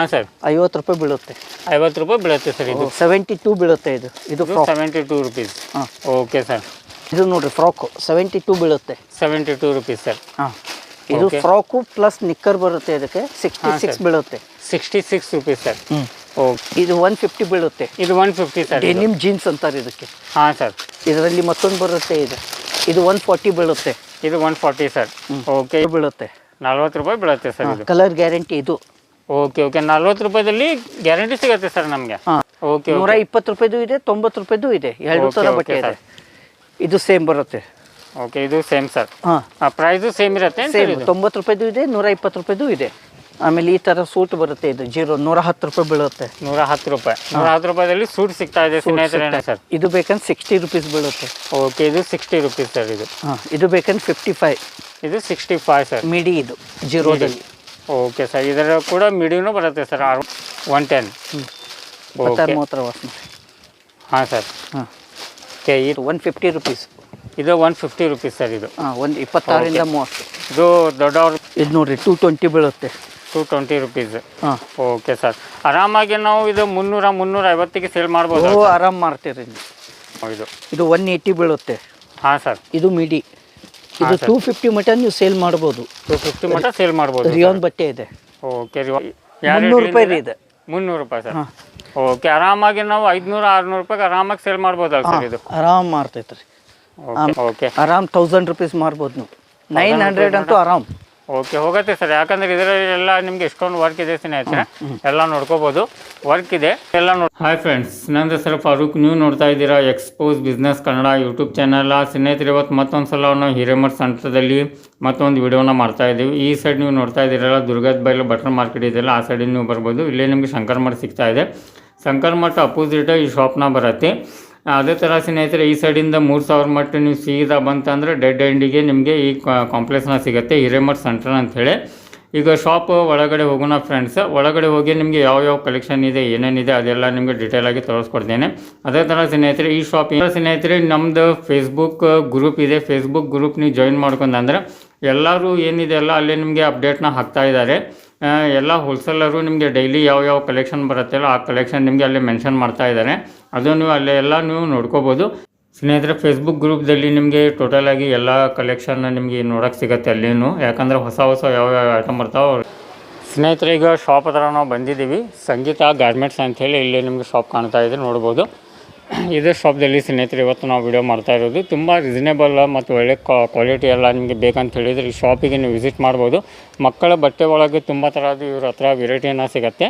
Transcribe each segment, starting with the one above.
ಹಾಂ ಸರ್. ಐವತ್ತು ರೂಪಾಯಿ ಬೀಳುತ್ತೆ. ಐವತ್ತು ರೂಪಾಯಿ ಬೀಳುತ್ತೆ ಸರ್ ಇದು. ಸೆವೆಂಟಿ ಟೂ ಬೀಳುತ್ತೆ ಇದು. ಇದು ಸೆವೆಂಟಿ ಟೂ ರುಪೀಸ್ ಹಾಂ. ಓಕೆ ಸರ್ ಇದು ನೋಡ್ರಿ ಫ್ರಾಕು ಸೆವೆಂಟಿ ಟೂ ಬೀಳುತ್ತೆ. ಸೆವೆಂಟಿ ಟೂ ರುಪೀಸ್ ಸರ್ ಹಾಂ. ಇದು. ಫ್ರಾಕು ಪ್ಲಸ್ ನಿಕ್ಕರ್ ಬರುತ್ತೆ ಇದಕ್ಕೆ. Sixty six. ಬೀಳುತ್ತೆ. Sixty six rupees sir okay ಇದು ಒನ್ ಫಿಫ್ಟಿ ಬೀಳುತ್ತೆ. ಇದು one fifty sir denim jeans ಅಂತಾರೆ ಇದಕ್ಕೆ. ಹಾಂ ಸರ್ ಇದರಲ್ಲಿ ಮತ್ತೊಂದು ಬರುತ್ತೆ ಇದು. ಇದು ಒನ್ ಫಾರ್ಟಿ ಬೀಳುತ್ತೆ. ಇದು ಒನ್ ಫಾರ್ಟಿ ಸರ್ ಓಕೆ ಬೀಳುತ್ತೆ. ನಲ್ವತ್ತು ರೂಪಾಯಿ ಬೀಳುತ್ತೆ ಸರ್ ಇದು. ಕಲರ್ ಗ್ಯಾರಂಟಿ ಇದು. Okay okay. ನಲ್ವತ್ತು ರೂಪಾಯಿದಲ್ಲಿ ಗ್ಯಾರಂಟಿ ಸಿಗುತ್ತೆ ಸರ್ ನಮಗೆ. ಓಕೆ ನೂರ ಇಪ್ಪತ್ತು ರೂಪಾಯಿದು ಇದೆ ತೊಂಬತ್ತು ರೂಪಾಯಿದು ಇದೆ. ಎರಡು ಥರ ಬಟ್ಟೆ ಇದೆ. ಇದು ಸೇಮ್ ಬರುತ್ತೆ. ಓಕೆ ಇದು ಸೇಮ್ ಸರ್. ಹಾಂ. ಪ್ರೈಸು ಸೇಮ್ ಇರುತ್ತೆ ಸೇಮ್ ತೊಂಬತ್ತು ರೂಪಾಯಿದು ಇದೆ ನೂರ ಇಪ್ಪತ್ತು ರೂಪಾಯಿದು ಇದೆ. ಆಮೇಲೆ ಈ ಥರ ಸೂಟ್ ಬರುತ್ತೆ ಇದು. ಜೀರೋ ನೂರ ಹತ್ತು ರೂಪಾಯಿ ಬೀಳುತ್ತೆ. ನೂರ ಹತ್ತು ರೂಪಾಯಿ. ನೂರ ಹತ್ತು ರೂಪಾಯಿದಲ್ಲಿ ಸೂಟ್ ಸಿಗ್ತಾ ಇದೆ ಸ್ನೇಹಿತರೆ ಸರ್. ಇದು ಬೇಕಂದ್ರೆ ಸಿಕ್ಸ್ಟಿ ರುಪೀಸ್ ಬೀಳುತ್ತೆ. ಓಕೆ ಇದು ಸಿಕ್ಸ್ಟಿ ರುಪೀಸ್ ಸರ್ ಇದು. ಹಾಂ ಇದು ಬೇಕಂದ್ರೆ ಫಿಫ್ಟಿ ಫೈವ್. ಇದು ಸಿಕ್ಸ್ಟಿ ಫೈವ್ ಸರ್. ಮಿಡಿ ಇದು ಜೀರೋದಲ್ಲಿ. ಓಕೆ ಸರ್ ಇದರ ಕೂಡ ಮಿಡಿಯೂ ಬರುತ್ತೆ ಸರ್ ಆರು ಒನ್ ಟೆನ್ ಇಪ್ಪತ್ತಾರು ಓಕೆ ಮೂವತ್ತರ ವಾಸನೆ ಹಾಂ ಸರ್ ಹಾಂ. ಓಕೆ ಇದು ಒನ್ ಫಿಫ್ಟಿ ರುಪೀಸ್ ಇದು ಒನ್ ಫಿಫ್ಟಿ ರುಪೀಸ್ ಸರ್ ಇದು. ಹಾಂ ಒಂದು ಇಪ್ಪತ್ತಾರರಿಂದ ಮೂವತ್ತು. ಇದು ದೊಡ್ಡವ್ರು ಇದು ನೋಡಿರಿ ಟೂ ಟ್ವೆಂಟಿ ಬೀಳುತ್ತೆ. ಟೂ ಟ್ವೆಂಟಿ ರುಪೀಸ್ ಹಾಂ. ಓಕೆ ಸರ್ ಆರಾಮಾಗಿ ನಾವು ಇದು ಮುನ್ನೂರ ಮುನ್ನೂರ ಐವತ್ತಿಗೆ ಸೇಲ್ ಮಾಡ್ಬೋದು ಆರಾಮ್ ಮಾಡ್ತೀರಿ ಇದು ಇದು ಒನ್ ಏಯ್ಟಿ ಬೀಳುತ್ತೆ. ಹಾಂ ಸರ್ ಇದು ಮಿಡಿ ಇದು ಟೂ ಫಿಫ್ಟಿ ಮಟನ್ ನೀವು ಸೇಲ್ ಮಾಡ್ಬೋದು. ಟು ಫಿಫ್ಟಿ ಮಟ್ಟ ಸೇಲ್ ಮಾಡ್ಬೋದು ರಿಯಾನ್ ಬಟ್ಟೆ ಇದೆ. ಓಕೆ ಮುನ್ನೂರು ರೂಪಾಯಿ ಇದೆ. ಮುನ್ನೂರು ರೂಪಾಯಿ ಸರ್. ಓಕೆ ಆರಾಮಾಗಿ ನಾವು ಐದುನೂರು ಆರುನೂರು ರೂಪಾಯಿ ಆರಾಮಾಗಿ ಸೇಲ್ ಮಾಡ್ಬೋದಲ್ಲ ಸರ್ ಇದು? ಆರಾಮ್ ಮಾರ್ತೈತೆ ರೀ. ಓಕೆ ಆರಾಮ್ ತೌಸಂಡ್ ರುಪೀಸ್ ಮಾರ್ಬೋದು ನೀವು. ನೈನ್ ಹಂಡ್ರೆಡ್ ಅಂತೂ ಆರಾಮ್. ಓಕೆ, ಹೋಗತ್ತೆ ಸರ್. ಯಾಕಂದ್ರೆ ಇದರಲ್ಲಿ ಎಲ್ಲ ನಿಮ್ಗೆ ಎಷ್ಟೊಂದು ವರ್ಕ್ ಇದೆ ಸ್ನೇಹಿತರೆ. ಎಲ್ಲ ನೋಡ್ಕೋಬಹುದು ವರ್ಕ್ ಇದೆ. ಎಲ್ಲ ನೋಡಿ ಹಾಯ್ ಫ್ರೆಂಡ್ಸ್ ನನ್ನ ಹೆಸರು ಫಾರೂಕ್. ನೀವು ನೋಡ್ತಾ ಇದ್ದೀರಾ expose business Kannada YouTube channel ಸ್ನೇಹಿತರೆ, ಇವತ್ತು ಮತ್ತೊಂದು ಸಲ ನಾವು ಹಿರೇಮರ್ ಸೆಂಟ್ರದಲ್ಲಿ ಮತ್ತೊಂದು ವಿಡಿಯೋನ ಮಾಡ್ತಾ ಇದ್ದೀವಿ. ಈ ಸೈಡ್ ನೀವು ನೋಡ್ತಾ ಇದ್ದೀರಲ್ಲ, ದುರ್ಗದ ಬೈಲು ಬಟರ್ ಮಾರ್ಕೆಟ್ ಇದೆಯಲ್ಲ, ಆ ಸೈಡಿಂದ ನೀವು ಬರ್ಬೋದು. ಇಲ್ಲೇ ನಿಮಗೆ ಶಂಕರ್ ಮಠ ಸಿಗ್ತಾ ಇದೆ. ಶಂಕರ್ ಮಠ ಅಪೋಸಿಟ್ ಈ ಶಾಪ್ನ ಬರುತ್ತೆ. ಅದೇ ಥರ ಸ್ನೇಹಿತರೆ, ಈ ಸೈಡಿಂದ ಮೂರು ಸಾವಿರ ಮಟ್ಟ ನೀವು ಸೀದಾ ಬಂತಂದ್ರೆ ಡೆಡ್ ಎಂಡಿಗೆ ನಿಮಗೆ ಈ ಕಾಂಪ್ಲೆಕ್ಸ್ನ ಸಿಗುತ್ತೆ, ಹಿರೇಮಠ ಸೆಂಟರ್ ಅಂಥೇಳಿ ಈಗ ಶಾಪ್ ಒಳಗಡೆ ಹೋಗೋಣ ಫ್ರೆಂಡ್ಸ್ ಒಳಗಡೆ ಹೋಗಿ ನಿಮಗೆ ಯಾವ ಯಾವ ಕಲೆಕ್ಷನ್ ಇದೆ ಏನೇನಿದೆ ಅದೆಲ್ಲ ನಿಮಗೆ ಡೀಟೇಲ್ ಆಗಿ ತೋರಿಸ್ಕೊಡ್ತೇನೆ. ಅದೇ ಥರ ಸ್ನೇಹಿತರೆ, ಈ ಶಾಪ್ ಸ್ನೇಹಿತರೆ ನಮ್ಮದು ಫೇಸ್ಬುಕ್ ಗ್ರೂಪ್ ಇದೆ. ಫೇಸ್ಬುಕ್ ಗ್ರೂಪ್ ನೀವು ಜಾಯಿನ್ ಮಾಡ್ಕೊಂಡಂದ್ರೆ ಎಲ್ಲರೂ ಏನಿದೆ ಅಲ್ಲ ಅಲ್ಲಿ ನಿಮಗೆ ಅಪ್ಡೇಟ್ನ ಹಾಕ್ತಾ ಇದ್ದಾರೆ. ಎಲ್ಲ ಹೋಲ್ಸೇಲರು ನಿಮಗೆ ಡೈಲಿ ಯಾವ ಯಾವ ಕಲೆಕ್ಷನ್ ಬರುತ್ತಲ್ಲ ಆ ಕಲೆಕ್ಷನ್ ನಿಮಗೆ ಅಲ್ಲಿ ಮೆನ್ಷನ್ ಮಾಡ್ತಾ ಇದ್ದಾರೆ. ಅದು ನೀವು ಅಲ್ಲಿ ಎಲ್ಲ ನೀವು ನೋಡ್ಕೋಬೋದು. ಸ್ನೇಹಿತರೆ ಫೇಸ್ಬುಕ್ ಗ್ರೂಪ್ದಲ್ಲಿ ನಿಮಗೆ ಟೋಟಲ್ ಆಗಿ ಎಲ್ಲ ಕಲೆಕ್ಷನ್ ನಿಮಗೆ ನೋಡೋಕ್ಕೆ ಸಿಗುತ್ತೆ ಅಲ್ಲಿನೂ? ಯಾಕಂದರೆ ಹೊಸ ಹೊಸ ಯಾವ ಯಾವ ಐಟಮ್ ಬರ್ತಾವೆ ಸ್ನೇಹಿತರೆ, ಈಗ ಶಾಪ್ ಹತ್ರ ನಾವು ಬಂದಿದ್ದೀವಿ. ಸಂಗೀತ ಗಾರ್ಮೆಂಟ್ಸ್ ಅಂಥೇಳಿ ಇಲ್ಲಿ ನಿಮಗೆ ಶಾಪ್ ಕಾಣ್ತಾ ಇದೆ, ನೋಡ್ಬೋದು. ಇದೇ ಶಾಪ್ದಲ್ಲಿ ಸ್ನೇಹಿತರೆ ಇವತ್ತು ನಾವು ವಿಡಿಯೋ ಮಾಡ್ತಾ ಇರೋದು. ತುಂಬ ರೀಸನೇಬಲ್ ಮತ್ತು ಒಳ್ಳೆ ಕ್ವಾಲಿಟಿ ಎಲ್ಲ ನಿಮಗೆ ಬೇಕಂತ ಹೇಳಿದರೆ ಈ ಶಾಪಿಗೆ ನೀವು ವಿಸಿಟ್ ಮಾಡ್ಬೋದು. ಮಕ್ಕಳ ಬಟ್ಟೆ ಒಳಗೆ ತುಂಬ ಥರದ್ದು ಇವ್ರ ಹತ್ರ ವೆರೈಟಿನ ಸಿಗುತ್ತೆ.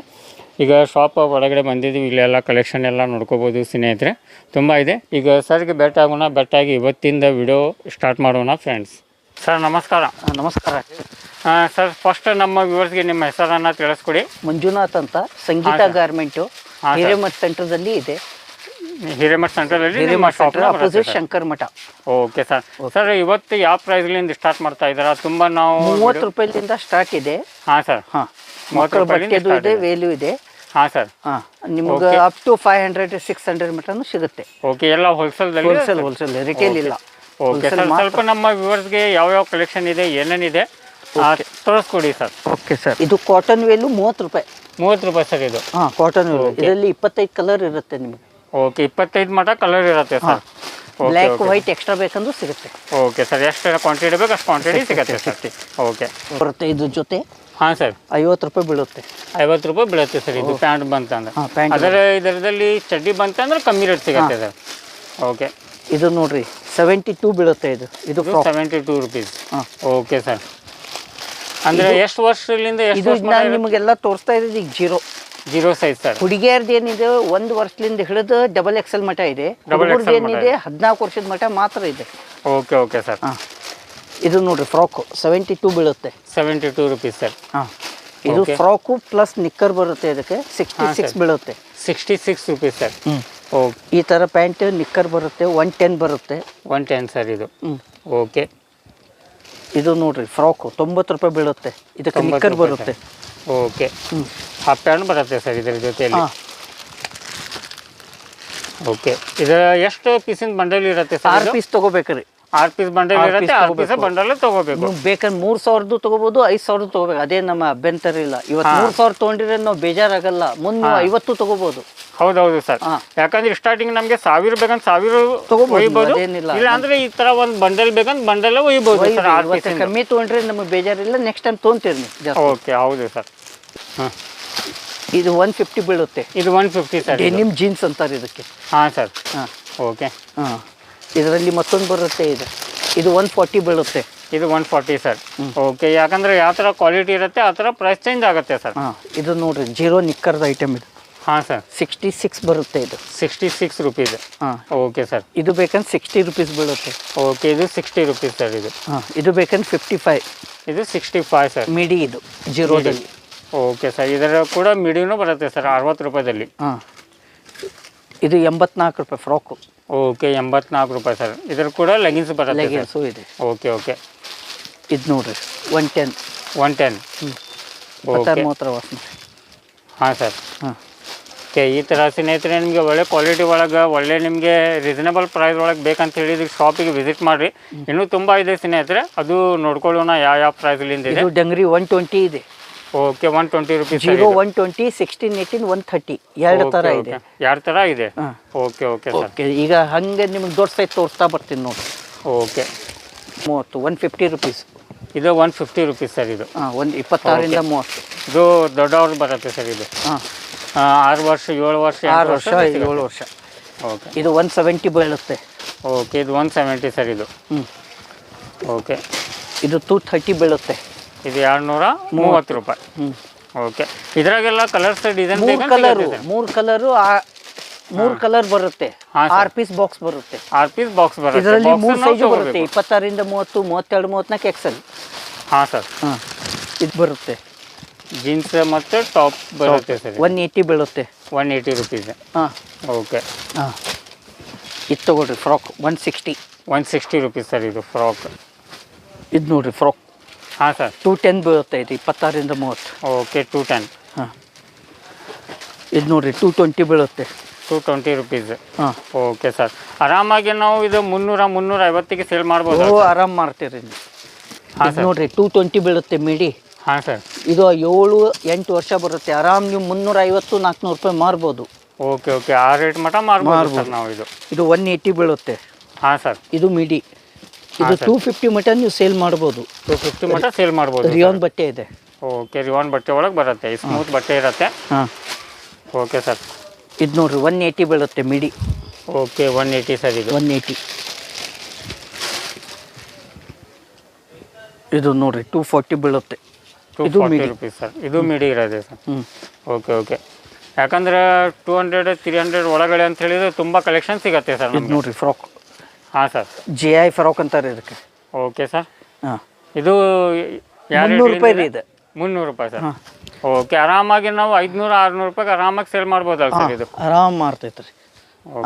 ಈಗ ಶಾಪ್ ಒಳಗಡೆ ಬಂದಿದ್ದೀವಿ ಇಲ್ಲೆಲ್ಲ ಕಲೆಕ್ಷನ್ ಎಲ್ಲ ನೋಡ್ಕೋಬೋದು ಸ್ನೇಹಿತರೆ. ತುಂಬ ಇದೆ. ಈಗ ಸರ್ಗೆ ಭೇಟಿ ಆಗೋಣ. ಭೇಟಿಯಾಗಿ ಇವತ್ತಿಂದ ವಿಡಿಯೋ ಸ್ಟಾರ್ಟ್ ಮಾಡೋಣ ಫ್ರೆಂಡ್ಸ್ ಸರ್ ನಮಸ್ಕಾರ. ನಮಸ್ಕಾರ. ಸರ್ ಫಸ್ಟ್ ನಮ್ಮ ವ್ಯೂವರ್ಸ್ಗೆ ನಿಮ್ಮ ಹೆಸರನ್ನು ತಿಳಿಸ್ಕೊಡಿ. ಮಂಜುನಾಥ್ ಅಂತ ಸಂಗೀತ. ಗಾರ್ಮೆಂಟು ಹಿರೇಮಠ ಸೆಂಟರ್ದಲ್ಲಿ ಇದೆ. ಹಿರೇಮಠ ಸೆಂಟ್ರಲ್ಲಿ ನಿಮ್ಮ Hiremath centre opposite Shankar Math. Okay sir sir ಇವತ್ತು ಯಾವ ಪ್ರೈಸ್ಲಿಂದ ಸ್ಟಾರ್ಟ್ ಮಾಡ್ತಾ ಇದ್ದೀರಾ? ತುಂಬಾ ನಾವು ಮೂವತ್ತು ರೂಪಾಯಿಲಿಂದ ಸ್ಟಾರ್ಟ್ ಇದೆ. ಹಾಂ ಸರ್ ಹಾಂ. ಮಕ್ಕಳ ಬಟ್ಟೆದು ಇದೆ ವೇಲ್ಯೂ ವೇಲು ಇದೆ. ಹಾಂ ಸರ್ ಹಾಂ. ನಿಮ್ಗೆ up to five hundred six hundred mutton ಸಿಗುತ್ತೆ. ಓಕೆ ಎಲ್ಲ ಹೋಲ್ಸೇಲ್ ಹೋಲ್ಸೇಲ್ ಹೋಲ್ಸೇಲ್ ರಿಟೇಲ್ ಇಲ್ಲ. ಓಕೆ ಸರ್ ಸ್ವಲ್ಪ ನಮ್ಮ ವ್ಯೂವರ್ಸ್ಗೆ ಯಾವ ಯಾವ ಕಲೆಕ್ಷನ್ ಇದೆ ಏನೇನಿದೆ ತೋರಿಸ್ಕೊಡಿ ಸರ್ ಓಕೆ ಸರ್ ಇದು ಕಾಟನ್ ವೇಲು ಮೂವತ್ತು ರೂಪಾಯಿ. ಮೂವತ್ತು ರೂಪಾಯಿ ಸರ್ ಇದು. ಹಾಂ ಕಾಟನ್ ವೇಲು ಇದರಲ್ಲಿ ಇಪ್ಪತ್ತೈದು ಕಲರ್ ಇರುತ್ತೆ ನಿಮಗೆ. ಓಕೆ ಇಪ್ಪತ್ತೈದು ಮಟ ಕಲರ್ ಇರುತ್ತೆ ಸರ್ ಬ್ಲ್ಯಾಕ್ ವೈಟ್ ಎಕ್ಸ್ಟ್ರಾ ಬೇಕಂದ್ರೂ ಸಿಗುತ್ತೆ. ಓಕೆ ಸರ್ ಎಷ್ಟು ಕ್ವಾಂಟಿಟಿ ಬೇಕು ಅಷ್ಟು ಕ್ವಾಂಟಿಟಿ ಸಿಗುತ್ತೆ ಸರ್. ಓಕೆ ಬರುತ್ತೆ ಇದ್ರ ಜೊತೆ ಹಾಂ ಸರ್ ಐವತ್ತು ರೂಪಾಯಿ ಬೀಳುತ್ತೆ. ಐವತ್ತು ರೂಪಾಯಿ ಬೀಳುತ್ತೆ ಸರ್ ಇದು ಪ್ಯಾಂಟ್ ಬಂತಂದ್ರೆ. ಅದರ ಇದರದಲ್ಲಿ ಚಡ್ಡಿ ಬಂತಂದ್ರೆ ಕಮ್ಮಿ ರೇಟ್ ಸಿಗುತ್ತೆ ಸರ್ ಓಕೆ ಇದು ನೋಡ್ರಿ ಸೆವೆಂಟಿ ಟೂ ಬೀಳುತ್ತೆ ಇದು. ಇದು ಸೆವೆಂಟಿ ಟೂ ರುಪೀಸ್ ಹಾಂ. ಓಕೆ ಸರ್ ಅಂದರೆ ಎಷ್ಟು ವರ್ಷದಿಂದ ಎಷ್ಟು ಇದು ನಾನು ನಿಮಗೆಲ್ಲ ತೋರಿಸ್ತಾ ಈಗ ಜೀರೋ ಜೀರೋ ಸೈಜ್ ಸರ್. ಹುಡುಗಿಯರ್ದು ಏನಿದೆ ಒಂದು ವರ್ಷದಿಂದ ಹಿಡಿದು ಡಬಲ್ ಎಕ್ಸೆಲ್ ಮಠ ಇದೆ. ಡಬಲ್ ಹುಡುಗರ್ದು ಏನಿದೆ ಹದಿನಾಲ್ಕು ವರ್ಷದ ಮಠ ಮಾತ್ರ ಇದೆ. Okay okay sir. ಇದು ನೋಡ್ರಿ ಫ್ರಾಕು ಸೆವೆಂಟಿ ಟೂ ಬೀಳುತ್ತೆ. Seventy two rupees sir. ಹಾಂ. ಇದು. ಫ್ರಾಕು ಪ್ಲಸ್ ನಿಕ್ಕರ್ ಬರುತ್ತೆ ಇದಕ್ಕೆ. Sixty six. ಬೀಳುತ್ತೆ. Sixty six rupees sir okay. ಈ ಥರ ಪ್ಯಾಂಟ್ ನಿಕ್ಕರ್ ಬರುತ್ತೆ ಒನ್ ಟೆನ್ ಬರುತ್ತೆ. ಒನ್ ಟೆನ್ ಸರ್ ಇದು. ಓಕೆ. ಇದು ನೋಡ್ರಿ ಫ್ರಾಕು ತೊಂಬತ್ತು ರೂಪಾಯಿ ಬೀಳುತ್ತೆ. ಇದಕ್ಕೆ ನಿಕ್ಕರ್ ಬರುತ್ತೆ. ಓಕೆ. ಹ್ಞೂ ಹಾಫ್ ಪ್ಯಾನ್ ಬರುತ್ತೆ ಸರ್ ಇದ್ರ ಜೊತೆಯಲ್ಲಿ. ಹಾಂ. ಓಕೆ. ಇದರ ಎಷ್ಟು ಪೀಸಿನ ಬಂಡಲ್ ಇರುತ್ತೆ ಸರ್ ಆರು ಇದು? ಪೀಸ್ ತಗೋಬೇಕ್ರಿ ಆರು ಪೀಸ್ ಬಂಡಲ್ ಆರ್ ಇರುತ್ತೆ piece ಆರು ಪೀಸ್ ಬಂಡಲ್ ತಗೋಬೇಕು. ನೀವು ಬೇಕಂದ್ರೆ ಮೂರು ಸಾವಿರದ್ದು ತಗೋಬಹುದು ಐದು ಸಾವಿರದ್ದು ತಗೋಬೇಕು. ಅದೇ ನಮ್ಮ ಅಭ್ಯಂತರ ಇಲ್ಲ. ಇವತ್ತು ಮೂರ್ ಸಾವಿರ ತಗೊಂಡಿದ್ರೆ ನಾವು ಬೇಜಾರಾಗಲ್ಲ. ಮುಂದೆ ನೀವು ಐವತ್ತು ತಗೋಬೋದು. ಹೌದೌದು ಸರ್. ಹಾ. ಯಾಕಂದ್ರೆ ಸ್ಟಾರ್ಟಿಂಗ್ ನಮಗೆ ಸಾವಿರ ಬೇಕಂತ ಸಾವಿರ ತಗೋಬೋದು, ಒಯ್ಬೋದು. ಅದೇನಿಲ್ಲ. ಇಲ್ಲ ಅಂದ್ರೆ ಈ ತರ ಒಂದು ಬಂಡಲ್ ಬೇಕಂತ ಬಂಡಲ್ ಒಯ್ಬೋದು ಸರ್ ಆರು ಇವತ್ತು ಕಮ್ಮಿ ತಗೊಂಡ್ರೆ ನಮಗೆ ಬೇಜಾರಿಲ್ಲ. ನೆಕ್ಸ್ಟ್ ಟೈಮ್ ತೊಗೊಂತೀರಿ ನೀವು ಜಾಸ್ತಿ. ಓಕೆ ಹೌದು ಸರ್. ಹಾಂ. ಇದು ಒನ್ ಫಿಫ್ಟಿ ಬೀಳುತ್ತೆ. ಇದು one fifty sir denim jeans ಅಂತಾರೆ ಇದಕ್ಕೆ. ಹಾಂ ಸರ್. ಹಾಂ. ಓಕೆ. ಹಾಂ. ಇದರಲ್ಲಿ ಮತ್ತೊಂದು ಬರುತ್ತೆ ಇದು. ಇದು ಒನ್ ಫಾರ್ಟಿ ಬೀಳುತ್ತೆ. ಇದು ಒನ್ ಫಾರ್ಟಿ ಸರ್. ಓಕೆ ಯಾಕಂದರೆ ಯಾವ ಥರ ಕ್ವಾಲಿಟಿ ಇರುತ್ತೆ ಆ ಥರ ಪ್ರೈಸ್ ಚೇಂಜ್ ಆಗುತ್ತೆ ಸರ್. ಹಾಂ ಇದು ನೋಡಿರಿ ಜೀರೋ ನಿಕ್ಕರ್ದು ಐಟಮ್ ಇದು. ಹಾಂ ಸರ್. ಸಿಕ್ಸ್ಟಿ ಸಿಕ್ಸ್ ಬರುತ್ತೆ ಇದು. ಸಿಕ್ಸ್ಟಿ ಸಿಕ್ಸ್ ರುಪೀಸ್ ಹಾಂ. Okay sir. ಇದು ಬೇಕಂದ್ರೆ ಸಿಕ್ಸ್ಟಿ ರುಪೀಸ್ ಬೀಳುತ್ತೆ. ಓಕೆ ಇದು ಸಿಕ್ಸ್ಟಿ ರುಪೀಸ್ ಸರ್ ಇದು. ಹಾಂ ಇದು ಬೇಕಂದ್ರೆ ಫಿಫ್ಟಿ ಫೈವ್ ಇದು ಸಿಕ್ಸ್ಟಿ ಫೈವ್ ಸರ್. ಮಿಡಿ ಇದು ಜೀರೋದಲ್ಲಿ. ಓಕೆ ಸರ್ ಇದರ ಕೂಡ ಮಿಡಿನೂ ಬರುತ್ತೆ ಸರ್ ಅರವತ್ತು ರೂಪಾಯಿದಲ್ಲಿ. ಹಾಂ. ಇದು ಎಂಬತ್ನಾಲ್ಕು ರೂಪಾಯಿ ಫ್ರಾಕು. ಓಕೆ ಎಂಬತ್ನಾಲ್ಕು ರೂಪಾಯಿ ಸರ್. ಇದ್ರ ಕೂಡ ಲೆಗಿನ್ಸ್ ಬರುತ್ತೆ ಲೆಗಿನ್ಸು ಇದೆ. Okay okay. ಇದು ನೋಡ್ರಿ ಒನ್ ಟೆನ್ ಒನ್ ಟೆನ್ ಹ್ಞೂ ಮೂವತ್ತರ ವಾಸನೆ ಹಾಂ ಸರ್. ಹಾಂ. ಓಕೆ ಈ ಥರ ಸ್ನೇಹಿತರೆ ನಿಮಗೆ ಒಳ್ಳೆ ಕ್ವಾಲಿಟಿ ಒಳಗೆ ಒಳ್ಳೆ ನಿಮಗೆ ರೀಸನೇಬಲ್ ಪ್ರೈಸ್ ಒಳಗೆ ಬೇಕಂತ ಹೇಳಿದ್ರೆ ಶಾಪಿಗೆ ವಿಸಿಟ್ ಮಾಡಿರಿ. ಇನ್ನೂ ತುಂಬ ಇದೆ ಸ್ನೇಹಿತರೆ ಅದು ನೋಡ್ಕೊಳ್ಳೋಣ ಯಾವ ಯಾವ ಪ್ರೈಸ್ಲಿಂದ ಇದೆ. ಇದು ಡಂಗ್ರಿ ಒನ್ ಟ್ವೆಂಟಿ ಇದೆ. Okay one twenty rupees zero one twenty sixteen eighteen one thirty ಎರಡು ಥರ ಇದೆ. ಎರಡು ಥರ ಇದೆ? Okay okay sir. ಓಕೆ ಈಗ ಹಂಗೆ ನಿಮ್ಗೆ ದೊಡ್ಡ ಸೈಜ್ ತೋರಿಸ್ತಾ ಬರ್ತೀನಿ ನೋಡಿ. ಓಕೆ. ಮೂವತ್ತು ಒನ್ ಫಿಫ್ಟಿ ರುಪೀಸ್ ಇದು ಒನ್ ಫಿಫ್ಟಿ ರುಪೀಸ್ ಸರ್ ಇದು. ಹಾಂ ಒಂದು ಇಪ್ಪತ್ತಾರರಿಂದ ಮೂವತ್ತು. ಇದು ದೊಡ್ಡವ್ರದ್ದು ಬರುತ್ತೆ ಸರ್ ಇದು. ಹಾಂ. ಆರು ವರ್ಷ ಏಳು ವರ್ಷ ಆರು ವರ್ಷ. ಏಳು ವರ್ಷ. ಓಕೆ. ಇದು ಒನ್ ಸೆವೆಂಟಿ ಬೀಳುತ್ತೆ. ಓಕೆ ಇದು ಒನ್ ಸೆವೆಂಟಿ ಸರ್ ಇದು. ಹ್ಞೂ ಓಕೆ. ಇದು ಟೂ ಥರ್ಟಿ ಬೀಳುತ್ತೆ. ಇದು ಎರಡ್ನೂರ ಮೂವತ್ತು ರೂಪಾಯಿ. ಹ್ಞೂ ಓಕೆ. ಇದ್ರಾಗೆಲ್ಲ ಕಲರ್ಸ್ ಡಿಸೈನ್ ಮೂರು ಕಲರು ಮೂರು ಕಲರು ಮೂರು ಕಲರ್ ಬರುತ್ತೆ. ಆರ್ ಪೀಸ್ ಬಾಕ್ಸ್ ಬರುತ್ತೆ. ಆರ್ ಪೀಸ್ ಬಾಕ್ಸ್ ಬರುತ್ತೆ. ಇದರಲ್ಲಿ ಮೂರು ನಾವು ಬರುತ್ತೆ. ಇಪ್ಪತ್ತಾರಿಂದ ಮೂವತ್ತು ಮೂವತ್ತೆರಡು ಮೂವತ್ತ್ನಾಲ್ಕು ಎಕ್ಸಲ್ ಹಾಂ ಸರ್. ಹಾಂ. ಇದು ಬರುತ್ತೆ. ಜೀನ್ಸ್ ಮತ್ತು ಟಾಪ್ ಬರುತ್ತೆ ಸರ್. ಒನ್ ಏಯ್ಟಿ ಬೀಳುತ್ತೆ. ಒನ್ ಏಯ್ಟಿ ರುಪೀಸ್ ಹಾಂ. ಓಕೆ ಹಾಂ. ಇದು ತೊಗೊಳ್ರಿ frock one sixty one sixty rupees sir ಇದು ಫ್ರಾಕ್ ಇದು ನೋಡಿರಿ ಫ್ರಾಕ್ ಹಾಂ ಸರ್. ಟೂ ಟೆನ್ ಬೀಳುತ್ತೆ ಇದು ಇಪ್ಪತ್ತಾರರಿಂದ ಮೂವತ್ತು. ಓಕೆ ಟೂ ಟೆನ್ ಹಾಂ. ಇದು ನೋಡಿರಿ ಟೂ ಟ್ವೆಂಟಿ ಬೀಳುತ್ತೆ. Two twenty rupees. ಹಾಂ. Okay sir. ಆರಾಮಾಗಿ ನಾವು ಇದು ಮುನ್ನೂರ ಮುನ್ನೂರ ಐವತ್ತಿಗೆ ಸೇಲ್ ಮಾಡ್ಬೋದು ಓ ಆರಾಮ್ ಮಾಡ್ತೀರಿ ಹಾಂ ಸರ್. ನೋಡಿರಿ ಟೂ ಟ್ವೆಂಟಿ ಬೀಳುತ್ತೆ ಮಿಡಿ. ಹಾಂ ಸರ್. ಇದು ಏಳು ಎಂಟು ವರ್ಷ ಬರುತ್ತೆ. ಆರಾಮ್ ನೀವು ಮುನ್ನೂರ ಐವತ್ತು ನಾಲ್ಕುನೂರು ರೂಪಾಯಿ ಮಾರ್ಬೋದು. Okay okay. ಆ ರೇಟ್ ಮಟ್ಟ ಮಾರ್ಬೋದು ಸರ್ ನಾವು ಇದು. ಇದು ಒನ್ ಏಯ್ಟಿ ಬೀಳುತ್ತೆ. ಹಾಂ ಸರ್. ಇದು ಮಿಡಿ. ಇದು ಟೂ ಫಿಫ್ಟಿ ಮಟ ನೀವು ಸೇಲ್ ಮಾಡ್ಬೋದು. ಟೂ ಫಿಫ್ಟಿ ಮಟ್ಟ ಸೇಲ್ ಮಾಡ್ಬೋದು ರಿಯಾನ್ ಬಟ್ಟೆ ಇದೆ. ಓಕೆ ರಿವಾನ್ ಬಟ್ಟೆ ಒಳಗೆ ಬರುತ್ತೆ. ಸ್ಮೂತ್ ಬಟ್ಟೆ ಇರುತ್ತೆ. ಹಾಂ. Okay sir. ಇದು ನೋಡ್ರಿ ಒನ್ ಏಯ್ಟಿ ಬೀಳುತ್ತೆ midi okay one eighty sir ಇದು. ಒನ್ ಏಯ್ಟಿ ಇದು ನೋಡ್ರಿ ಟೂ ಫಾರ್ಟಿ ಬೀಳುತ್ತೆ. ಇದು ಫಾರ್ಟಿ ರುಪೀಸ್ ಸರ್. ಇದು ಮಿಡಿ ಇರೋದೆ ಸರ್. ಹ್ಞೂ ಓಕೆ ಓಕೆ ಯಾಕಂದ್ರೆ ಟೂ ಹಂಡ್ರೆಡ್ ತ್ರೀ ಹಂಡ್ರೆಡ್ ಒಳಗಡೆ ಅಂತ ಹೇಳಿದ್ರೆ ತುಂಬ ಕಲೆಕ್ಷನ್ ಸಿಗುತ್ತೆ ಸರ್ ನಮಗೆ. ನೋಡ್ರಿ ಫ್ರಾಕ್ ಹಾಂ ಸರ್ ಜೆ ಐ ಫರೋಕ್ ಅಂತಾರೆ ಇದಕ್ಕೆ. ಓಕೆ ಸರ್ ಹಾಂ. ಇದು ಯಾರು ಮುನ್ನೂರು ರೂಪಾಯಿ ರೀ ಇದು. ಮುನ್ನೂರು ರೂಪಾಯಿ ಸರ್ ಓಕೆ ಆರಾಮಾಗಿ ನಾವು ಐದುನೂರು ಆರುನೂರು ರೂಪಾಯಿಗೆ ಆರಾಮಾಗಿ ಸೇಲ್ ಮಾಡ್ಬೋದಲ್ಲ ಸರ್ ಇದು? ಆರಾಮ್ ಮಾರ್ತೈತೆ ರೀ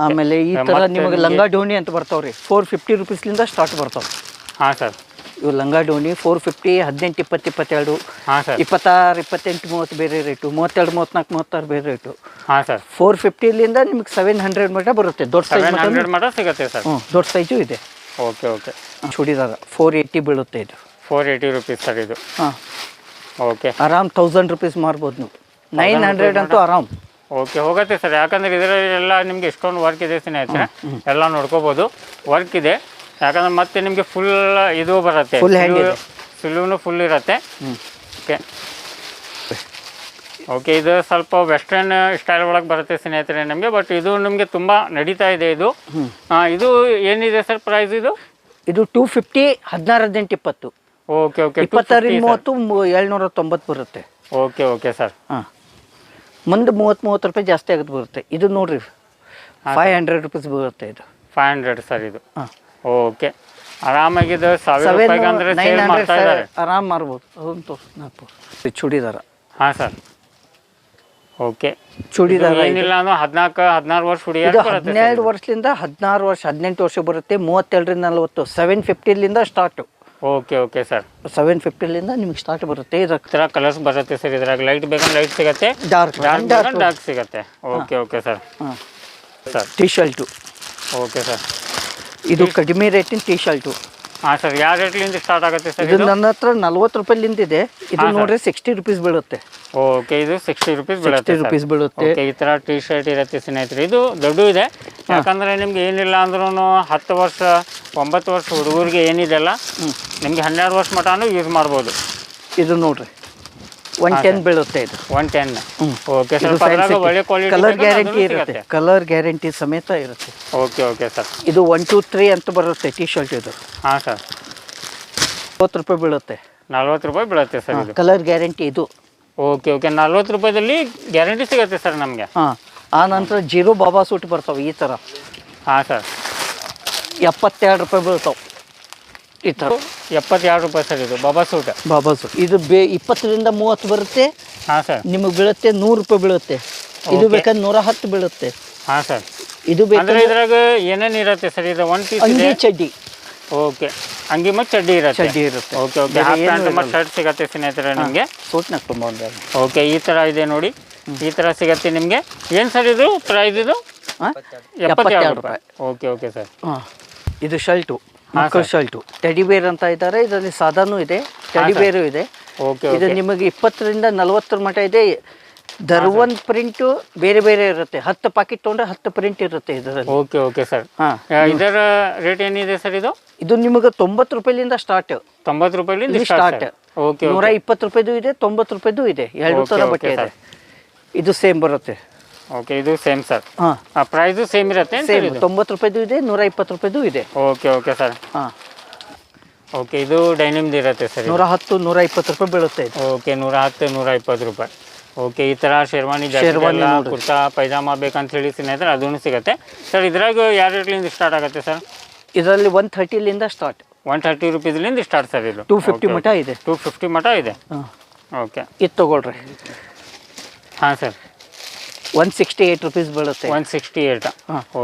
ಆಮೇಲೆ ಈ ಥರ ನಿಮಗೆ ಲಂಗ ಡೋಣಿ ಅಂತ ಬರ್ತಾವ್ರಿ. ರೀ ಫೋರ್ ಫಿಫ್ಟಿ ರುಪೀಸ್ಲಿಂದ ಸ್ಟಾರ್ಟ್ ಬರ್ತಾವೆ ಹಾಂ ಸರ್ ಇವು ಲಂಗ ಡೋಣಿ ಫೋರ್ ಫಿಫ್ಟಿ ಹದಿನೆಂಟು ಇಪ್ಪತ್ತು ಇಪ್ಪತ್ತೆರಡು ಹಾಂ ಸರ್. ಇಪ್ಪತ್ತಾರು ಇಪ್ಪತ್ತೆಂಟು ಮೂವತ್ತು ಬೇರೆ ರೇಟು ಮೂವತ್ತೆರಡು ಮೂವತ್ನಾಲ್ಕು ಮೂವತ್ತಾರು ಬೇರೆ ರೇಟು ಹಾಂ ಸರ್. ಫೋರ್ ಫಿಫ್ಟಿಲಿಂದ ನಿಮ್ಗೆ ಸೆವೆನ್ ಹಂಡ್ರೆಡ್ ಮಟ್ಟ ಬರುತ್ತೆ. ದೊಡ್ಡ ಸೈಜ್ ಸೆವೆನ್ ಹಂಡ್ರೆಡ್ ಮಟ್ಟ ಸಿಗುತ್ತೆ ಸರ್. ಹ್ಞೂ ದೊಡ್ಡ ಸೈಜು ಇದೆ. Okay okay. Churidar. Four eighty ಬೀಳುತ್ತೆ ಇದು. ಫೋರ್ ಏಯ್ಟಿ ರುಪೀಸ್ ಸರ್ ಇದು. ಹಾಂ. ಓಕೆ. ಆರಾಮ್ ತೌಸಂಡ್ ರುಪೀಸ್ ಮಾರ್ಬೋದು ನೀವು. ನೈನ್ ಹಂಡ್ರೆಡ್ ಅಂತೂ ಆರಾಮ್. ಓಕೆ ಹೋಗುತ್ತೆ ಸರ್. ಯಾಕಂದ್ರೆ ಇದರಲ್ಲೆಲ್ಲ ನಿಮಗೆ ಎಷ್ಟೊಂದು ವರ್ಕ್ ಇದೆ ಸ್ನೇಹಿತರೆ. ಎಲ್ಲ ನೋಡ್ಕೋಬೋದು. ವರ್ಕ್ ಇದೆ. ಯಾಕಂದ್ರೆ ಮತ್ತೆ ನಿಮಗೆ ಫುಲ್ ಇದು ಬರುತ್ತೆ. Full hand ಇದೆ. ಸುಲುನು ಫುಲ್ ಇರುತ್ತೆ. ಓಕೆ ಓಕೆ ಇದು ಸ್ವಲ್ಪ ವೆಸ್ಟರ್ನ್ ಸ್ಟೈಲ್ ಒಳಗೆ ಬರುತ್ತೆ ಸ್ನೇಹಿತರೆ ನಮಗೆ ಬಟ್ ಇದು ನಿಮಗೆ ತುಂಬ ನಡೀತಾ ಇದೆ ಇದು. ಆ, ಇದು ಏನಿದೆ ಸರ್ ಪ್ರೈಸ್ ಇದು? ಇದು ಟೂ ಫಿಫ್ಟಿ ಹದಿನಾರು ಹದಿನೆಂಟು ಇಪ್ಪತ್ತು. ಓಕೆ ಓಕೆ ಇಪ್ಪತ್ತಾರಿಂದ ಮೂವತ್ತು ಮೂ- ಏಳ್ನೂರ ತೊಂಬತ್ತು ಬರುತ್ತೆ. ಓಕೆ ಓಕೆ ಸರ್ ಹಾಂ. ಮುಂದೆ ಮೂವತ್ತು ಮೂವತ್ತು ರೂಪಾಯಿ ಜಾಸ್ತಿ ಆಗುತ್ತೆ ಬರುತ್ತೆ. ಇದು ನೋಡ್ರಿ ಫೈವ್ ಹಂಡ್ರೆಡ್ ರುಪೀಸ್ ಬರುತ್ತೆ ಇದು. ಫೈವ್ ಹಂಡ್ರೆಡ್ ಸರ್ ಇದು. ಹಾಂ. ಓಕೆ. ಆರಾಮಾಗಿದ್ದು ಸಾವಿರ ರೂಪಾಯಿಗೆ ಅಂದರೆ ಸೇಲ್ ಮಾಡ್ತಾ ಇದ್ದಾರೆ. ಹಂಡ್ರೆಡ್ ಆರಾಮ್ ಮಾರ್ಬೋದು ಅದೊಂದು ಚೂಡಿದಾರ. ಹಾಂ ಸರ್. ಓಕೆ. ಚೂಡಿದಾರ. ಏನಿಲ್ಲ ಅಂದ್ರೆ ಹದಿನಾಲ್ಕು ಹದಿನಾರು ವರ್ಷ ಹುಡುಗಿಯರು ಹದಿನೆರಡು ವರ್ಷದಿಂದ ಹದಿನಾರು ವರ್ಷ ಹದಿನೆಂಟು ವರ್ಷ ಬರುತ್ತೆ. ಮೂವತ್ತೆರಡರಿಂದ ನಲವತ್ತು seven ಫಿಫ್ಟಿಲಿಂದ start okay okay sir. Seven ಫಿಫ್ಟಿಲಿಂದ ನಿಮ್ಗೆ ಸ್ಟಾರ್ಟ್ ಬರುತ್ತೆ. ಇದ್ರ ಕಲರ್ಸ್ ಬರುತ್ತೆ ಸರ್ ಇದ್ರಾಗ. ಲೈಟ್ ಬೇಕಂದ್ರೆ ಲೈಟ್ ಸಿಗುತ್ತೆ. ಡಾರ್ಕ್ ಡಾರ್ಕ್ ಡಾರ್ಕ್ ಡಾರ್ಕ್ ಸಿಗುತ್ತೆ. Okay okay sir. ಹಾಂ. Sir. T shirt okay sir. ಇದು ಕಡಿಮೆ ರೇಟಿನ ಟೀ ಶರ್ಟು ಹಾಂ ಸರ್ ಯಾವ ರೇಟ್ಲಿಂದ ಸ್ಟಾರ್ಟ್ ಆಗುತ್ತೆ ಸರ್ ಇದು ನನ್ನ ಹತ್ರ ನಲ್ವತ್ತು ರೂಪಾಯಿಲಿಂದ ಇದೆ. ಇದು ನೋಡ್ರಿ ಸಿಕ್ಸ್ಟಿ ರುಪೀಸ್ ಬೀಳುತ್ತೆ. ಓಕೆ ಇದು ಸಿಕ್ಸ್ಟಿ ರುಪೀಸ್ ಬೀಳುತ್ತೆ ರುಪೀಸ್ ಬೀಳುತ್ತೆ. ಈ ತರ ಟೀ ಶರ್ಟ್ ಇರುತ್ತೆ ಸ್ನೇಹಿತರೆ. ಇದು ದೊಡ್ಡ ಇದೆ. ಯಾಕಂದರೆ ನಿಮ್ಗೆ ಏನಿಲ್ಲ ಅಂದ್ರೂ ಹತ್ತು ವರ್ಷ ಒಂಬತ್ತು ವರ್ಷ ಹುಡುಗರಿಗೆ ಏನಿದೆಲ್ಲ ನಿಮಗೆ ಹನ್ನೆರಡು ವರ್ಷ ಮಟನೂ ಯೂಸ್ ಮಾಡ್ಬೋದು. ಇದು ನೋಡ್ರಿ. ಒನ್ ಟೆನ್ ಬೀಳುತ್ತೆ ಇದು. One ten. ಓಕೆ ಸರ್ ಒಳ್ಳೆ ಕ್ವಾಲಿಟಿ ಕಲರ್ ಗ್ಯಾರಂಟಿ ಇರುತ್ತೆ. ಕಲರ್ ಗ್ಯಾರಂಟಿ ಸಮೇತ ಇರುತ್ತೆ. ಓಕೆ ಓಕೆ ಸರ್ ಇದು ಒನ್ ಟೂ ತ್ರೀ ಅಂತ ಬರುತ್ತೆ ಟೀ ಶರ್ಟ್ ಇದು. ಹಾಂ ಸರ್ ಮೂವತ್ತು ರೂಪಾಯಿ ಬೀಳುತ್ತೆ. ನಲ್ವತ್ತು ರೂಪಾಯಿ ಬೀಳುತ್ತೆ ಸರ್ ಇದು. ಕಲರ್ ಗ್ಯಾರಂಟಿ ಇದು. ಓಕೆ ಓಕೆ ನಲ್ವತ್ತು ರೂಪಾಯಿದಲ್ಲಿ ಗ್ಯಾರಂಟಿ ಸಿಗುತ್ತೆ ಸರ್ ನಮಗೆ. ಹಾಂ ಆ ನಂತರ ಜೀರೋ ಬಾಬಾ ಸೂಟ್ ಬರ್ತಾವೆ ಈ ಥರ ಹಾಂ ಸರ್ ಎಪ್ಪತ್ತೆರಡು ರೂಪಾಯಿ ಬೀಳ್ತಾವೆ. ಈ ಥರ ಎಪ್ಪತ್ತೆರಡು ರೂಪಾಯಿ ಸರ್ ಇದು ಬಾಬಾ ಸೂಟ್. ಬಾಬಾ ಸೂಟ್. ಇದು ಬೇ ಇಪ್ಪತ್ತರಿಂದ ಮೂವತ್ತು ಬರುತ್ತೆ. ಹಾಂ ಸರ್. ನಿಮಗೆ ಬೀಳುತ್ತೆ ನೂರು ರೂಪಾಯಿ ಬೀಳುತ್ತೆ. ಇದು ಬೇಕಾದ್ರೆ ನೂರ ಹತ್ತು ಬೀಳುತ್ತೆ. ಹಾಂ ಸರ್. ಇದು ಬೇಕಾದ್ರೆ ಇದ್ರಾಗ ಏನೇನು ಇರುತ್ತೆ ಸರ್? ಇದು ಒನ್ ಪೀಸ್ ಅಂಗಿ ಚಡ್ಡಿ. ಓಕೆ ಅಂಗಿ ಮತ್ತು ಚಡ್ಡಿ ಇರುತ್ತೆ? ಚಡ್ಡಿ ಇರುತ್ತೆ. ಓಕೆ ಓಕೆ ಹಾಫ್ ಪ್ಯಾಂಟ್ ಮತ್ತು ಶರ್ಟ್ ಸಿಗತ್ತೆ ಸ್ನೇಹಿತರೆ ನಿಮಗೆ? ಸೂಟ್ನಾಗ ತುಂಬ ಓಕೆ ಈ ಥರ ಇದೆ ನೋಡಿ. ಈ ಥರ ಸಿಗತ್ತೆ ನಿಮಗೆ? ಏನು ಸರ್ ಇದು? ಪ್ರೈಸ್ ಇದು ಎಪ್ಪತ್ತೆರಡು ರೂಪಾಯಿ. ಓಕೆ ಓಕೆ ಸರ್ ಹಾಂ. ಇದು ಶರ್ಟು. ಮಕ್ಕಳ ಶರ್ಟು ಟೆಡಿ ಬೇರ್ ಅಂತ ಇದ್ದಾರೆ. ಇದರಲ್ಲಿ ಸಾದಾನು ಇದೆ. ಟೆಡಿ ಬೇರು ಇದೆ. ಇದು ನಿಮಗೆ ಇಪ್ಪತ್ತರಿಂದ ನಲವತ್ತರ ಮಟ ಇದೆ. ದರ್ವನ್ ಪ್ರಿಂಟು ಬೇರೆ ಬೇರೆ ಇರುತ್ತೆ. ಹತ್ತು ಪಾಕೆಟ್ ತೊಗೊಂಡ್ರೆ ಹತ್ತು ಪ್ರಿಂಟ್ ಇರುತ್ತೆ ಇದರಲ್ಲಿ. ಓಕೆ ಓಕೆ ಸರ್ ಇದರ ರೇಟ್ ಏನಿದೆ ಸರ್ ಇದು? ಇದು ನಿಮಗೆ ತೊಂಬತ್ತು ರೂಪಾಯಿಲಿಂದ ಸ್ಟಾರ್ಟ್ ತೊಂಬತ್ತು ರೂಪಾಯಿಲಿಂದ ಸ್ಟಾರ್ಟ್ ಓಕೆ ನೂರ ಇಪ್ಪತ್ತು ರೂಪಾಯಿದು ಇದೆ ತೊಂಬತ್ತು ರೂಪಾಯಿದು ಇದೆ. ಎರಡು ತರ ಥರ ಬಟ್ಟೆ ಇದೆ. ಇದು ಸೇಮ್ ಬರುತ್ತೆ. ಓಕೆ ಇದು ಸೇಮ್ ಸರ್ ಹಾಂ. ಪ್ರೈಸು ಸೇಮ್ ಇರುತ್ತೆ ಸೇಮ್ ತೊಂಬತ್ತು ರೂಪಾಯಿದು ಇದೆ ನೂರ ಇಪ್ಪತ್ತು ರೂಪಾಯಿದು ಇದೆ. ಓಕೆ ಓಕೆ ಸರ್ ಹಾಂ. ಓಕೆ ಇದು ಡೈನಿಮ್ದು ಇರುತ್ತೆ ಸರ್ ನೂರ ಹತ್ತು ನೂರ ಇಪ್ಪತ್ತು ರೂಪಾಯಿ ಬೀಳುತ್ತೆ ಇದು. ಓಕೆ ನೂರ ಹತ್ತು ನೂರ ಇಪ್ಪತ್ತು ರೂಪಾಯಿ ಓಕೆ ಈ ಥರ ಶೇರ್ವಾನಿ ಶೇರ್ವಾನಿ ನೋಡ್ರಿ. ಕುರ್ತಾ ಪೈಜಾಮ ಬೇಕಂತ ಹೇಳಿ ಸ್ನೇಹಿತರೆ ಅದೂ ಸಿಗುತ್ತೆ. ಸರ್ ಇದ್ರಾಗ ಯಾವ ರೇಟ್ಲಿಂದ ಸ್ಟಾರ್ಟ್ ಆಗುತ್ತೆ ಸರ್ ಇದರಲ್ಲಿ ಒನ್ ಥರ್ಟಿಲಿಂದ ಸ್ಟಾರ್ಟ್ ಒನ್ ತರ್ಟಿ ರುಪೀಸ್ಲಿಂದ ಸ್ಟಾರ್ಟ್ ಸರ್ ಇದು. ಟೂ ಫಿಫ್ಟಿ ಮಟ ಇದೆ. ಟೂ ಫಿಫ್ಟಿ ಮಟ ಇದೆ. ಹಾಂ. ಓಕೆ ಇದು ತಗೊಳ್ರಿ. ಹಾಂ sir one sixty eight rupees ಬೀಳುತ್ತೆ. One sixty eight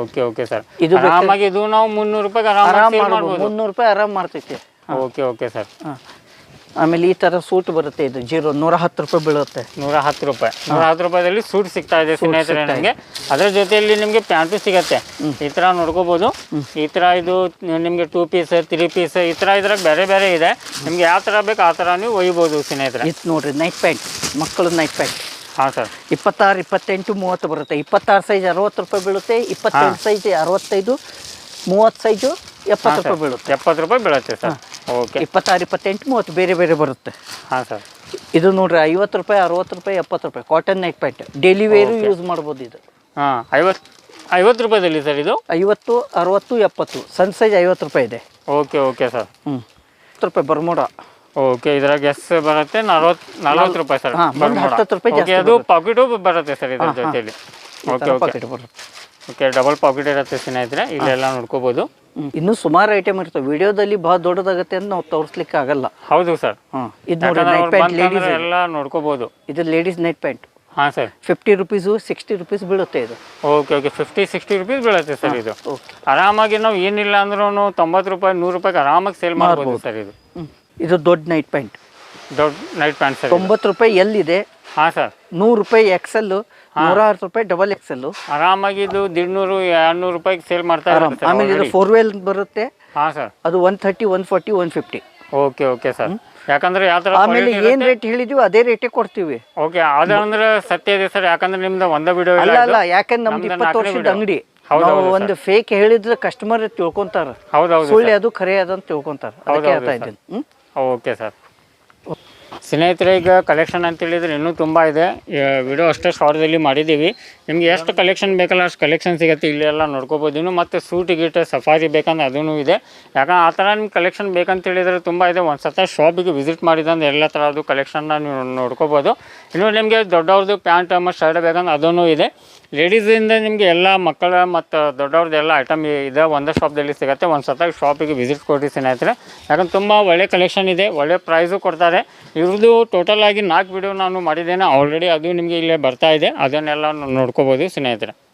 okay okay sir ಇದು ಆರಾಮಾಗಿ ಇದು ನಾವು ಮುನ್ನೂರು ರೂಪಾಯಿಗೆ ಆರಾಮಾಗಿ ಮಾಡ್ಬೋದು. ಮುನ್ನೂರು ರೂಪಾಯಿ ಆರಾಮ್ ಮಾಡ್ತೈತಿ. ಓಕೆ ಓಕೆ ಸರ್ ಆಮೇಲೆ ಈ ಥರ ಸೂಟ್ ಬರುತ್ತೆ ಇದು. ಜೀರೋ ನೂರ ಹತ್ತು ರೂಪಾಯಿ ಬೀಳುತ್ತೆ. ನೂರ ಹತ್ತು ರೂಪಾಯಿ. ನೂರ ಹತ್ತು ರೂಪಾಯಿದಲ್ಲಿ ಸೂಟ್ ಸಿಗ್ತಾ ಇದೆ ಸ್ನೇಹಿತರೆ ನಿಮಗೆ. ಅದರ ಜೊತೆಯಲ್ಲಿ ನಿಮಗೆ ಪ್ಯಾಂಟು ಸಿಗತ್ತೆ. ಈ ಥರ ನೋಡ್ಕೋಬೋದು. ಈ ಥರ ಇದು ನಿಮಗೆ ಟೂ ಪೀಸ್ ತ್ರೀ ಪೀಸ್ ಈ ಥರ ಇದ್ರ ಬೇರೆ ಬೇರೆ ಇದೆ. ನಿಮ್ಗೆ ಯಾವ ಥರ ಬೇಕು ಆ ಥರ ನೀವು ಒಯ್ಬೋದು ಸ್ನೇಹಿತರೆ. ಇದು ನೋಡ್ರಿ ನೈಟ್ ಪ್ಯಾಂಟ್ ಮಕ್ಕಳು ನೈಟ್ ಪ್ಯಾಂಟ್ ಹಾಂ ಸರ್ ಇಪ್ಪತ್ತಾರು ಇಪ್ಪತ್ತೆಂಟು ಮೂವತ್ತು ಬರುತ್ತೆ. ಇಪ್ಪತ್ತಾರು ಸೈಜ್ ಅರವತ್ತು ರೂಪಾಯಿ ಬೀಳುತ್ತೆ ಇಪ್ಪತ್ತೆಂಟು ಸೈಜ್ ಅರವತ್ತೈದು ಮೂವತ್ತು ಸೈಜು ಎಪ್ಪತ್ತು ರೂಪಾಯಿ ಬೀಳುತ್ತೆ. ಎಪ್ಪತ್ತು ರೂಪಾಯಿ ಬೀಳುತ್ತೆ ಸರ್ ಓಕೆ ಇಪ್ಪತ್ತಾರು ಇಪ್ಪತ್ತೆಂಟು ಮೂವತ್ತು ಬೇರೆ ಬೇರೆ ಬರುತ್ತೆ. ಹಾಂ ಸರ್ ಇದು ನೋಡ್ರಿ ಐವತ್ತು ರೂಪಾಯಿ ಅರವತ್ತು ರೂಪಾಯಿ ಎಪ್ಪತ್ತು ರೂಪಾಯಿ. Cotton night pant daily wear use ಮಾಡ್ಬೋದು ಇದು. ಹಾಂ ಐವತ್ತು ಐವತ್ತು ರೂಪಾಯಿದಲ್ಲಿ ಸರ್ ಇದು? ಐವತ್ತು ಅರವತ್ತು ಎಪ್ಪತ್ತು. ಸಣ್ಣ ಸೈಜ್ ಐವತ್ತು ರೂಪಾಯಿ ಇದೆ. ಓಕೆ ಓಕೆ ಸರ್ ಹ್ಞೂ ಹತ್ತು ರೂಪಾಯಿ ಬರ್ಮೋಡ ಓಕೆ ಇದ್ರಾಗ ಎಸ್ ಬರುತ್ತೆ ನಲ್ವತ್ತು ನಲ್ವತ್ತು ರೂಪಾಯಿ ಸರ್ ಹಾ, ಹತ್ತತ್ತು ರೂಪಾಯಿ ಓಕೆ ಜಾಸ್ತಿ ಅದು ಪಾಕೆಟು ಬರುತ್ತೆ ಸರ್ ಇದ್ರ ಜೊತೆಲಿ. Okay okay. ಪಾಕೆಟ್ ಬರುತ್ತೆ. ಓಕೆ ಡಬಲ್ ಪಾಕೆಟ್ ಇರುತ್ತೆ ಸ್ನೇಹಿತರೆ ಇಲ್ಲೆಲ್ಲ ನೋಡ್ಕೋಬೋದು. ಇನ್ನು ಸುಮಾರು ಐಟಮ್ ಇರ್ತವೆ. ವಿಡಿಯೋದಲ್ಲಿ ಬಹಳ ದೊಡ್ಡದಾಗತ್ತೆ ಅಂತ ನಾವು ತೋರಿಸ್ಲಿಕ್ಕೆ ಆಗಲ್ಲ ಹೌದು ಸರ್ ಹಾಂ ಇದು ನೋಡಿ ನೈಟ್ ಪ್ಯಾಂಟ್ ಲೇಡೀಸ್ ಎಲ್ಲ ನೋಡ್ಕೋಬೋದು. ಇದು ಲೇಡೀಸ್ ನೈಟ್ ಪ್ಯಾಂಟ್ ಹಾಂ sir fifty rupees sixty rupees ಬೀಳುತ್ತೆ ಇದು. Okay okay. Fifty sixty rupees ಬೀಳುತ್ತೆ ಸರ್ ಇದು. ಓಕೆ. ಆರಾಮಾಗಿ ನಾವು ಏನಿಲ್ಲ ಅಂದ್ರೂ ತೊಂಬತ್ತು ರೂಪಾಯಿ ನೂರು ರೂಪಾಯಿಗೆ ಆರಾಮಾಗಿ ಸೇಲ್ ಮಾಡ್ಬೋದು ಸರ್ ಇದು. ಇದು ದೊಡ್ಡ ನೈಟ್ ಪ್ಯಾಂಟ್ ದೊಡ್ಡ ನೈಟ್ ಪ್ಯಾಂಟ್ ಸರ್. ತೊಂಬತ್ತು ರೂಪಾಯಿ ಎಲ್ಲಿದೆ? ಹಾಂ ಸರ್. ನೂರು ರೂಪಾಯಿ ಎಕ್ಸೆಲ್ಲು ನೂರ ಹತ್ತು ರೂಪಾಯಿ ಡಬಲ್ ಎಕ್ಸೆಲ್ಲು ಆರಾಮಾಗಿ ಇದು ದಿಡ್ನೂರು ಎರಡ್ನೂರು ರೂಪಾಯಿಗೆ ಸೇಲ್ ಮಾಡ್ತಾ ಇದ್ದಾರೆ ಆಮೇಲೆ ಇದು ಫೋರ್ ವೇಲ್ ಬರುತ್ತೆ. ಹಾಂ ಸರ್. ಅದು one thirty one forty one fifty okay okay sir. ಯಾಕಂದ್ರೆ ಯಾವ ಥರ ಆಮೇಲೆ ಏನು ರೇಟ್ ಹೇಳಿದ್ವಿ ಅದೇ ರೇಟೇ ಕೊಡ್ತೀವಿ. ಓಕೆ ಅದಂದ್ರೆ ಸತ್ಯ ಇದೆ ಸರ್. ಯಾಕಂದ್ರೆ ನಿಮ್ದು ಒಂದ ವಿಡಿಯೋ ಅಲ್ಲ ಇಲ್ಲ ಅಲ್ಲ ಯಾಕಂದ್ರೆ ನಮ್ದು ಇಪ್ಪತ್ತು ವರ್ಷದ ಅಂಗಡಿ. ಹೌದು, ನಾವು ಒಂದು ಫೇಕ್ ಹೇಳಿದ್ರೆ ಕಸ್ಟಮರ್ ತಿಳ್ಕೊಂತಾರ. ಹೌದೌದು ಸುಳ್ಳು ಅದು ಖರೆ ಅದಂತ ತಿಳ್ಕೊಂತಾರ. ಅದಕ್ಕೆ ಹೇಳ್ತಾ ಇದ್ದೀನಿ. ಹ್ಮ್. Okay sir. ಸ್ನೇಹಿತರೆ, ಈಗ ಕಲೆಕ್ಷನ್ ಅಂತ ಹೇಳಿದ್ರೆ ಇನ್ನೂ ತುಂಬ ಇದೆ. ವಿಡಿಯೋ ಅಷ್ಟೇ ಶಾರ್ಟ್ದಲ್ಲಿ ಮಾಡಿದ್ದೀವಿ. ನಿಮ್ಗೆ ಎಷ್ಟು ಕಲೆಕ್ಷನ್ ಬೇಕಲ್ಲ ಅಷ್ಟು ಕಲೆಕ್ಷನ್ ಸಿಗುತ್ತೆ. ಇಲ್ಲಿ ಎಲ್ಲ ನೋಡ್ಕೋಬೋದು. ಇನ್ನು ಮತ್ತು ಸೂಟ್ ಗೀಟ್ ಸಫಾರಿ ಬೇಕಂದ್ರೆ ಅದೂ ಇದೆ. ಯಾಕಂದ್ರೆ ಆ ಥರ ನಿಮ್ಗೆ ಕಲೆಕ್ಷನ್ ಬೇಕಂತ ಹೇಳಿದ್ರೆ ತುಂಬ ಇದೆ. ಒಂದು ಸತ ಶಾಪಿಗೆ ವಿಸಿಟ್ ಮಾಡಿದಂದ್ರೆ ಎಲ್ಲ ಥರದ್ದು ಕಲೆಕ್ಷನ್ನ ನೀವು ನೋಡ್ಕೋಬೋದು. ಇನ್ನು ನಿಮಗೆ ದೊಡ್ಡವ್ರದ್ದು ಪ್ಯಾಂಟ್ ಮತ್ತು ಶರ್ಟ್ ಬೇಕಂದ್ರೆ ಅದೂ ಇದೆ. ಲೇಡೀಸಿಂದ ನಿಮಗೆ ಎಲ್ಲ ಮಕ್ಕಳ ಮತ್ತು ದೊಡ್ಡವ್ರದ್ದು ಎಲ್ಲ ಐಟಮ್ ಇದೆ. ಒಂದೇ ಶಾಪ್ದಲ್ಲಿ ಸಿಗುತ್ತೆ. ಒಂದು ಸತ ಶಾಪಿಗೆ ವಿಸಿಟ್ ಕೊಡಿ ಸ್ನೇಹಿತರೆ. ಯಾಕಂದ್ರೆ ತುಂಬ ಒಳ್ಳೆ ಕಲೆಕ್ಷನ್ ಇದೆ. ಒಳ್ಳೆ ಪ್ರೈಸು ಕೊಡ್ತಾರೆ. ಇವ್ರದ್ದು ಟೋಟಲ್ ಆಗಿ ನಾಲ್ಕು ವಿಡಿಯೋ ನಾನು ಮಾಡಿದ್ದೇನೆ. ಆಲ್ರೆಡಿ ಅದು ನಿಮಗೆ ಇಲ್ಲೇ ಬರ್ತಾ ಇದೆ. ಅದನ್ನೆಲ್ಲ ನೋಡ್ಕೋಬೋದು ಸ್ನೇಹಿತರೆ.